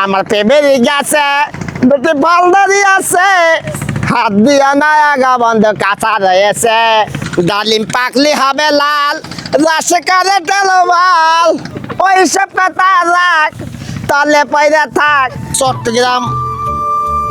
আমার প্রেমের গেছে দুটি বলদারি আছে। হাত দিয়া না আগা বন্ধ কাঁচা রয়েছে। ডালিম পাকলি হবে লাল রসে করে ওই সব কথা রাখ তলে পয়রা থাক। চট্টগ্রাম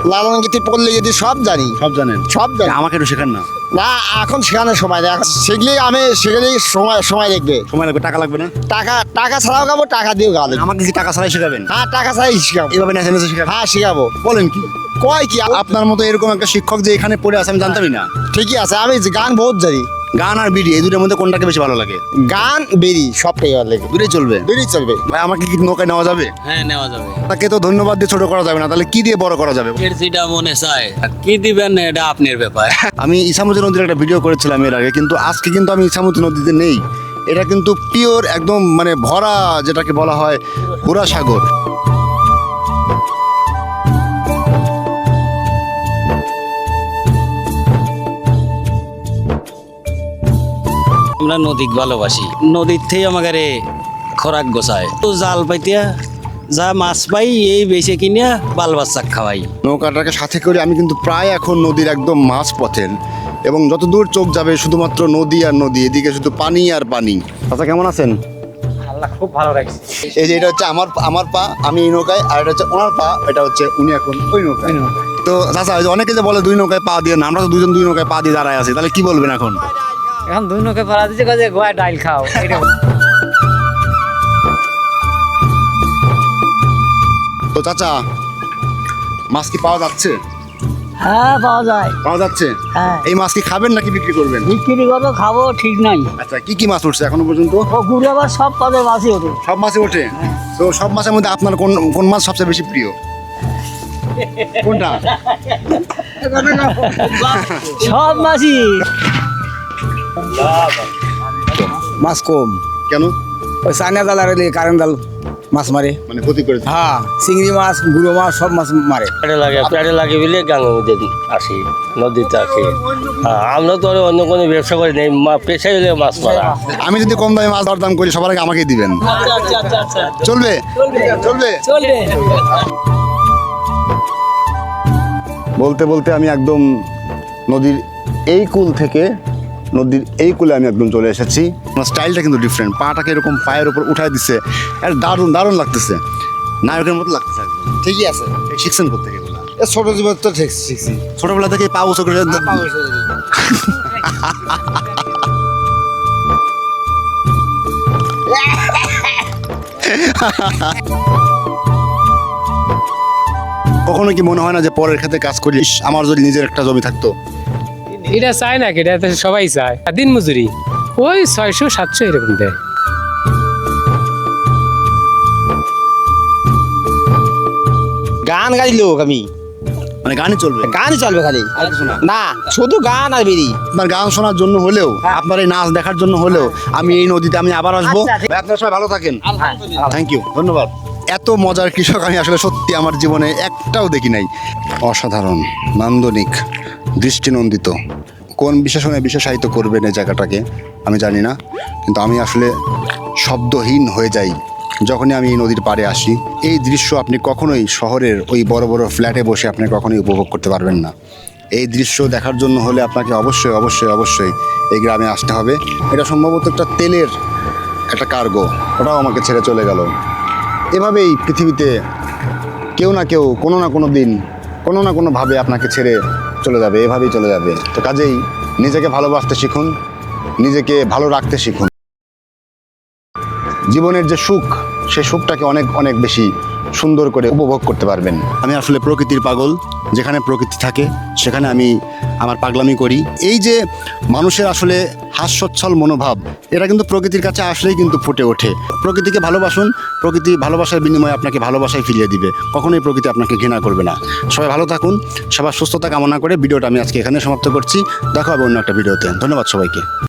লালন গীতি পড়লে যদি সব জানি সব জানেন। সব জানি। আমাকে একটু শেখান না। না এখন শেখানোর সময় নেই। সেগুলি শিখলেই আমি শিখলেই সময় সময় দেখবে সময় লাগবে টাকা লাগবে না? টাকা টাকা ছাড়াও গাবো টাকা দিয়েও গাবো আমাকে কি টাকা ছাড়াই শেখাবেন? হ্যাঁ টাকা ছাড়াই শিখাবো। এভাবে নেচে নেচে শেখাবেন? হ্যাঁ শিখাবো। বলেন কি? কয় কি? আপনার মতো এরকম একটা শিক্ষক যে এখানে পড়ে আছে আমি জানতামই না। ঠিকই আছে আমি গান বহুত জানি। গান আর বিড়ি এই দুটোর মধ্যে কোনটাকে বেশি ভালো লাগে? গান বেরি সবটাই ভালো লাগে। দুটোই চলবে? বেরি চলবে। ভাই আমাকে কি নৌকায় নেওয়া যাবে? হ্যাঁ নেওয়া যাবে। তাকে তো ধন্যবাদ দিয়ে ছোট করা যাবে না তাহলে কি দিয়ে বড় করা যাবে? এর যেটা মনে চায় কি দিবেন এটা আপনার ব্যাপার। আমি ইসামতি নদীর একটা ভিডিও করেছিলাম এর আগে কিন্তু আজকে কিন্তু আমি ইসামতি নদীতে নেই। এটা কিন্তু পিওর একদম মানে ভরা যেটাকে বলা হয় পুরা সাগর। আমরা নদীক ভালোবাসি। নদীর থেকে আমাদের খোরাক গোছায় তো জাল পাইতিয়া যা মাছ পাই এই বেছে কিনিয়া বাল বাচ্চা খাওয়াই নৌকাটাকে সাথে করে আমি কিন্তু প্রায় এখন নদীর একদম মাছ পথের। এবং যত দূর চোখ যাবে শুধুমাত্র নদী আর নদী এদিকে শুধু পানি আর পানি। আচ্ছা কেমন আছেন? আল্লাহ খুব ভালো রাখছে। এই যে এটা হচ্ছে আমার আমার পা আমি এই নৌকায় আর এটা হচ্ছে ওনার পা এটা হচ্ছে উনি এখন ওই নৌকায়। তো চাচা ওই অনেকে যে বলে দুই নৌকায় পা দিয়ে না আমরা তো দুজন দুই নৌকায় পা দিয়ে দাঁড়ায় আছি তাহলে কি বলবেন এখন? এখন দুই নৌকে পড়া দিচ্ছে কাজে গোয়া ডাইল খাও। তো চাচা মাছ কি পাওয়া যাচ্ছে? হ্যাঁ পাওয়া যায়। পাওয়া যাচ্ছে? হ্যাঁ। এই মাছ কি খাবেন নাকি বিক্রি করবেন? বিক্রি করব খাব ঠিক নাই। আচ্ছা কি কি মাছ উঠছে এখনও পর্যন্ত? আবার সব পদের মাছই হতো সব মাছে ওঠে? তো সব মাছের মধ্যে আপনার কোন কোন মাছ সবচেয়ে বেশি প্রিয়? কোনটা? সব মাছই। মাছ কম। কেন? ওই চাইনা জাল আর কারেন্ট জাল মাছ মারে। মানে ক্ষতি করে হ্যাঁ চিংড়ি মাছ গুঁড়ো মাছ সব মাছ মারে। পেটে লাগে পেটে লাগে বলে গাঙ্গের মধ্যে আসি নদীতে আসি। হ্যাঁ, আমরা তো আর অন্য কোনো ব্যবসা করি নেই মা- পেশাই হলে মাছ মারা। আমি যদি কম দামে মাছ দরদাম করি সবার আগে আমাকে দিবেন। চলবে চলবে? চলবে? বলতে বলতে আমি একদম নদীর এই কুল থেকে নদীর এই কুলে আমি একদম চলে এসেছি। আমার স্টাইলটা কিন্তু ডিফারেন্ট পাটাকে এরকম পায়ের উপর উঠাই দিচ্ছে আর দারুণ দারুণ লাগতেছে। নায়কের মতো লাগতেছে ঠিকই আছে। শিখছেন করতে এগুলা? এ ছোট জীবন তো ঠিক শিখছি। ছোটবেলা থেকে পা উঁচু করে কখনো কি মনে হয় না যে পরের ক্ষেত্রে কাজ করিস? আমার যদি নিজের একটা জমি থাকতো এটা চায় না এটা সবাই চায়। আর দিন মজুরি। ওই ছয়শো সাতশো এরকম দেয়। গান গাই লোক আমি। মানে গানই চলবে। গানই চলবে খালি। না। না শুধু গান আর বেরি। আপনার গান শোনার জন্য হলেও আপনার এই নাচ দেখার জন্য হলেও আমি এই নদীতে আমি আবার আসব। ভাই, আপনারা সবাই ভালো থাকেন। থ্যাংক ইউ ধন্যবাদ। এত মজার কৃষক আমি আসলে সত্যি আমার জীবনে একটাও দেখি নাই। অসাধারণ নান্দনিক। দৃষ্টিনন্দিত। কোন বিশেষণে বিশেষায়িত করবেন এই জায়গাটাকে, আমি জানি না, কিন্তু আমি আসলে শব্দহীন হয়ে যাই। যখনই আমি এই নদীর পাড়ে আসি, এই দৃশ্য আপনি কখনোই শহরের ওই বড় বড় ফ্ল্যাটে বসে আপনি কখনোই উপভোগ করতে পারবেন না। এই দৃশ্য দেখার জন্য হলে আপনাকে অবশ্যই অবশ্যই অবশ্যই এই গ্রামে আসতে হবে। এটা সম্ভবত একটা তেলের একটা কার্গো, ওটাও আমাকে ছেড়ে চলে গেল। এভাবেই পৃথিবীতে কেউ না কেউ কোনো না কোনো দিন কোনো না কোনোভাবে আপনাকে ছেড়ে চলে যাবে, এভাবেই চলে যাবে। তো কাজেই নিজেকে ভালোবাসতে শিখুন, নিজেকে ভালো রাখতে শিখুন। জীবনের যে সুখ সেই সুখটাকে অনেক অনেক বেশি সুন্দর করে উপভোগ করতে পারবেন। আমি আসলে প্রকৃতির পাগল, যেখানে প্রকৃতি থাকে, সেখানে আমি আমার পাগলামি করি। এই যে মানুষের আসলে হাস্যোচ্ছল মনোভাব। এরা কিন্তু প্রকৃতির কাছে আসলেই কিন্তু ফুটে ওঠে। প্রকৃতিকে ভালোবাসুন, প্রকৃতি ভালোবাসার বিনিময়ে আপনাকে ভালোবাসায় ফিরিয়ে দিবে। কখনোই প্রকৃতি আপনাকে ঘৃণা করবে না। সবাই ভালো থাকুন, সবার সুস্থতা কামনা করে ভিডিওটা আমি আজকে এখানে সমাপ্ত করছি। দেখা হবে অন্য একটা ভিডিওতে। ধন্যবাদ সবাইকে।